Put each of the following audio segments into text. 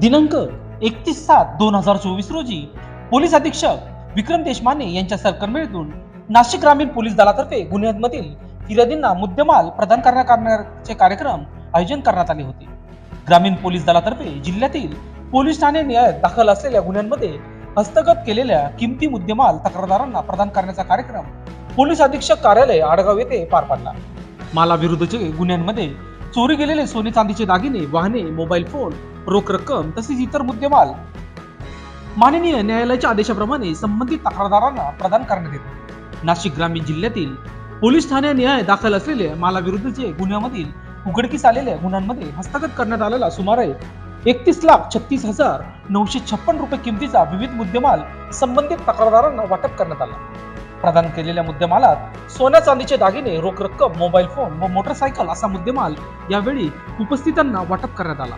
दिनांक एकतीस सात दोन हजार चोवीस रोजी पोलीस अधीक्षक विक्रम देशमाने यांच्या सरकर्मीतून नाशिक ग्रामीण पोलीस दलातर्फे गुन्ह्यांमधील फिर्यादींना मुद्देमाल प्रदान करण्या- करण्याचे कार्यक्रम आयोजन करण्यात आले होते. ग्रामीण पोलीस दलातर्फे जिल्ह्यातील पोलीस ठाणे न्यायालयात दाखल असलेल्या गुन्ह्यांमध्ये हस्तगत केलेल्या किमती मुद्देमाल तक्रारदारांना प्रदान करण्याचा कार्यक्रम पोलीस अधीक्षक कार्यालय आडगाव येथे पार पडला. मालाविरुद्धचे गुन्ह्यांमध्ये चोरी गेलेले सोने चांदीचे दागिने वाहने मोबाईल फोन रोख रक्कम तसेच इतर मुद्देमाल. माननीय न्यायालयाच्या आदेशाप्रमाणे संबंधित तक्रारदारांना प्रदान करण्यात येते. नाशिक ग्रामीण जिल्ह्यातील पोलीस ठाणे न्याय दाखल असलेल्या मालाविरुद्धचे गुन्ह्यामधील उघडकीस आलेल्या गुन्ह्यांमध्ये हस्तगत करण्यात आलेला सुमारे एकतीस लाख छत्तीस हजार नऊशे छप्पन रुपये किमतीचा विविध मुद्देमाल संबंधित तक्रारदारांना वाटप करण्यात आला. प्रदान केलेल्या मुद्देमालात सोन्या चांदीचे दागिने रोख रक्कम मोबाईल फोन व मोटरसायकल असा मुद्देमाल यावेळी उपस्थितांना वाटप करण्यात आला.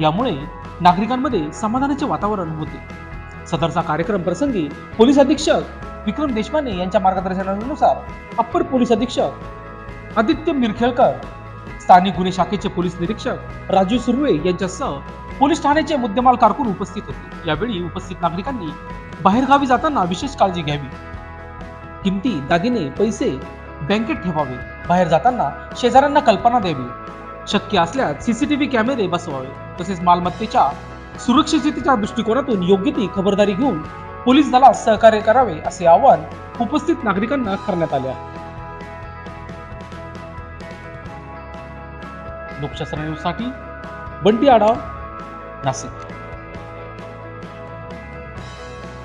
यामुळे नागरिकांमध्ये समाधानाचे वातावरण होते. सदरचा कार्यक्रम प्रसंगी पोलीस अधीक्षक विक्रम देशपांडे यांच्या मार्गदर्शनानुसार अप्पर पोलीस अधीक्षक आदित्य मिरखेळकर स्थानिक गुन्हे शाखेचे पोलीस निरीक्षक राजू सुर्वे यांच्यासह पोलीस ठाण्याचे मुद्देमाल कारकून उपस्थित होते. यावेळी उपस्थित नागरिकांनी बाहेरगावी जाताना विशेष काळजी घ्यावी. किमती दागिने पैसे बँकेत ठेवावे. बाहेर जाताना शेजाऱ्यांना कल्पना द्यावी. शक्य असल्यास सीसीटीव्ही कॅमेरे बसवावे. तसेच मालमत्तेच्या सुरक्षिततेच्या दृष्टिकोनातून योग्य ती खबरदारी घेऊन पोलीस दलास सहकार्य करावे असे आवाहन उपस्थित नागरिकांना करण्यात आले आहे. लोकशास्त्र न्यूजसाठी बंटी आढाव नाशिक.